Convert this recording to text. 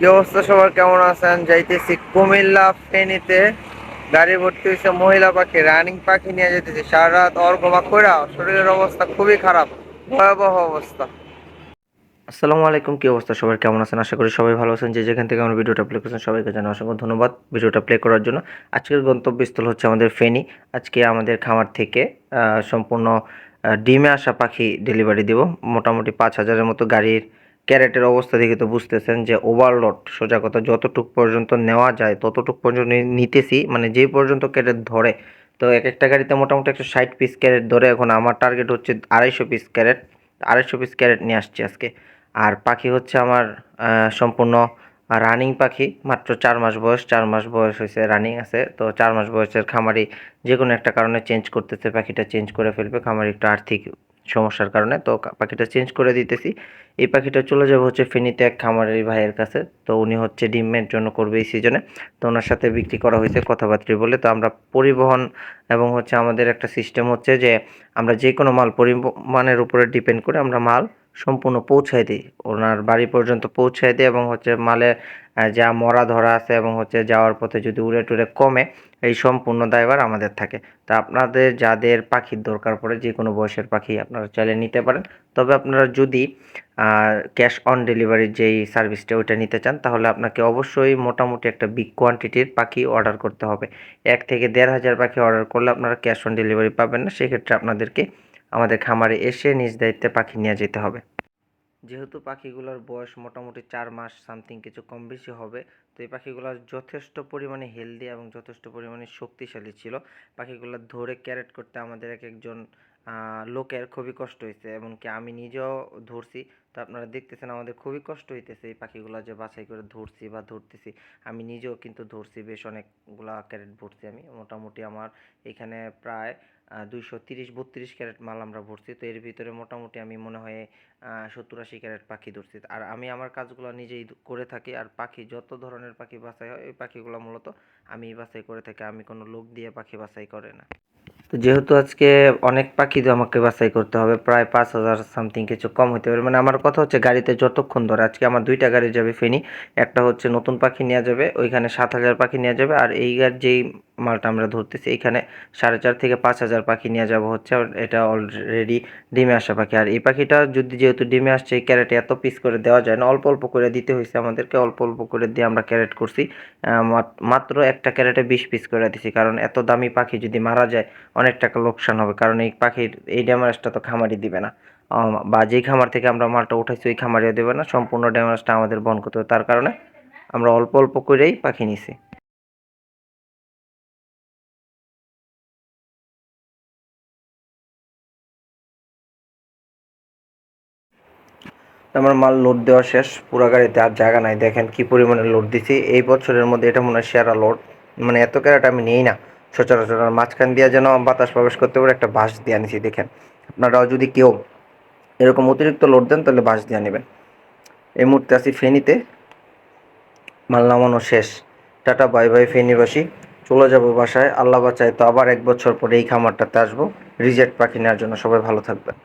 কি অবস্থা সবার? কেমন আছেন? যাইতেছি কুমিল্লা ফেনীতে। গাড়ি ভর্তি হয়েছে মহিলা পাখি, রানিং পাখি নিয়ে যেতেছি সারা রাত অর্ঘমা কইরা শরীরের অবস্থা খুবই খারাপ। ভয়াবহ অবস্থা। আসসালামু আলাইকুম, কি অবস্থা সবার? কেমন আছেন? আশা করি সবাই ভালো আছেন। যে যেখান থেকে আমার ভিডিওটা প্লে করছেন, সবাইকে জানাই অসংখ্য ধন্যবাদ ভিডিওটা প্লে করার জন্য। আজকের গন্তব্যস্থল হচ্ছে আমাদের ফেনী। আজকে আমাদের খামার থেকে সম্পূর্ণ ডিমে আসা পাখি ডেলিভারি দিব। মোটামুটি পাঁচ হাজারের মতো গাড়ির ক্যারেটের অবস্থা দেখে তো বুঝতেছেন যে ওভারলোড সোজা কথা যতটুক পর্যন্ত নেওয়া যায়, ততটুক পর্যন্ত নিতেছি মানে যে পর্যন্ত ক্যারেট ধরে, তো এক একটা গাড়িতে মোটামুটি একশো ষাট পিস ক্যারেট ধরে এখন আমার টার্গেট হচ্ছে আড়াইশো পিস ক্যারেট, আড়াইশো পিস ক্যারেট নিয়ে আসছি আজকে। আর পাখি হচ্ছে আমার সম্পূর্ণ রানিং পাখি, মাত্র চার মাস বয়স, চার মাস বয়স হয়েছে রানিং আছে, তো চার মাস বয়সের খামারি যে কোনো একটা কারণে চেঞ্জ করতেছে, পাখিটা চেঞ্জ করে ফেলবে, খামারি একটু আর্থিক সমস্যার কারণে। তো পাখিটা চেঞ্জ করে দিতেছি। এই পাখিটা চলে যাবে হচ্ছে ফেনীতে এক খামারের ভাইয়ের কাছে। তো উনি হচ্ছে ডিমের জন্য করবে এই সিজনে তো ওনার সাথে বিক্রি করা হয়েছে কথাবার্তা বলে। তো আমরা পরিবহন এবং হচ্ছে আমাদের একটা সিস্টেম হচ্ছে যে আমরা যে কোনো মাল পরিমাণের উপরে ডিপেন্ড করে আমরা মাল সম্পূর্ণ পৌঁছায় দিই ওনার বাড়ি পর্যন্ত পৌঁছায় দিই এবং হচ্ছে মালে যা মরা ধরা আছে এবং হচ্ছে যাওয়ার পথে যদি উড়ে টুড়ে কমে, এই সম্পূর্ণ দায়ভার আমাদের থাকে। তা আপনাদের যাদের পাখির দরকার পড়ে, যে কোনো বয়সের পাখি আপনারা চাইলে নিতে পারেন। তবে আপনারা যদি ক্যাশ অন ডেলিভারির যেই সার্ভিসটা ওইটা নিতে চান, তাহলে আপনাকে অবশ্যই মোটামুটি একটা বিগ কোয়ান্টিটির পাখি অর্ডার করতে হবে। এক থেকে দেড় হাজার পাখি অর্ডার করলে আপনারা ক্যাশ অন ডেলিভারি পাবেন না, সেক্ষেত্রে আপনাদেরকে আমাদের খামারে এসে নিজ দায়িত্বে পাখি নিয়ে যেতে হবে। যেহেতু পাখিগুলোর বয়স মোটামুটি চার মাস সামথিং কিছু কম বেশি হবে, তো এই পাখিগুলো যথেষ্ট পরিমাণে হেলদি এবং যথেষ্ট পরিমাণে শক্তিশালী ছিল। পাখিগুলো ধরে ক্যারেট করতে আমাদের এক একজন লোকের খুবই কষ্ট হয়েছে এমনকি আমি নিজেও ধরছি। তো আপনারা দেখতেছেন আমাদের খুবই কষ্ট হইতেছে এই পাখিগুলো যে বাছাই করে ধরছি বা ধরতেছি। আমি নিজেও কিন্তু ধরছি, বেশ অনেকগুলা ক্যারেট ভরছি আমি। মোটামুটি আমার এখানে প্রায় দুইশো তিরিশ, বত্রিশ ক্যারেট মাল আমরা ভরছি। তো এর ভিতরে মোটামুটি আমি মনে হয় সত্তর আশি ক্যারেট পাখি ধরছি। আর আমি আমার কাজগুলো নিজেই করে থাকি। আর পাখি, যত ধরনের পাখি বাছাই হয়, ওই পাখিগুলো মূলত আমি বাছাই করে থাকি। আমি কোনো লোক দিয়ে পাখি বাছাই করে না। তো যেহেতু আজকে অনেক পাখি তো আমাকে বাছাই করতে হবে, প্রায় পাঁচ হাজার সামথিং কিছু কম হতে পারে। মানে আমার কথা হচ্ছে গাড়িতে যতক্ষণ ধরে, আজকে আমার দুইটা গাড়ি যাবে ফেনি, একটা হচ্ছে নতুন পাখি নেওয়া যাবে, ওইখানে সাত হাজার পাখি নেওয়া যাবে, আর এই গাড়ি যেই মালটা আমরা ধরতেছি। এখানে সাড়ে চার থেকে পাঁচ হাজার পাখি নিয়ে যাব হচ্ছে এটা অলরেডি ডিমে আসা পাখি। আর এই পাখিটা যদি যেহেতু ডিমে আসছে, এই ক্যারেটে এত পিস করে দেওয়া যায় না। অল্প অল্প করে দিতে হয়েছে আমাদেরকে, অল্প অল্প করে দিয়ে আমরা ক্যারেট করছি। মাত্র একটা ক্যারেটে বিশ পিস করে দিছি, কারণ এত দামি পাখি যদি মারা যায়, অনেক টাকা লোকসান হবে। কারণ এই পাখির, এই ড্যামারেজটা তো খামারি দিবে না। বা যেই খামার থেকে আমরা মালটা উঠাইছি, ওই খামারিও দেবে না। সম্পূর্ণ ড্যামারেজটা আমাদের বহন করতে হবে। তার কারণে আমরা অল্প অল্প করেই পাখি নিছি। আমার মাল লোড দেওয়া শেষ, পুরো গাড়িতে আর জায়গা নাই। দেখেন কি পরিমাণে লোড দিছি। এই বছরের মধ্যে এটা মনে হয় সেরা লোড মানে এত ক্যারেট আমি নিই না। সচরাচর মাঝখান দিয়ে যেন বাতাস প্রবেশ করতে পারে, একটা বাঁশ দিয়ে আনিছি, দেখেন। আপনারাও যদি কেউ এরকম অতিরিক্ত লোড দেন, তাহলে বাঁশ দিয়ে নেবেন। এই মুহূর্তে আছি ফেনীতে। মাল নামানো শেষ। টাটা, বাই বাই ফেনীবাসী। চলে যাব বাসায়। আল্লাহ বাঁচায়, তো আবার এক বছর পরে এই খামারটাতে আসব। রিজেক্ট পাখি নেওয়ার জন্য সবাই ভালো থাকবেন।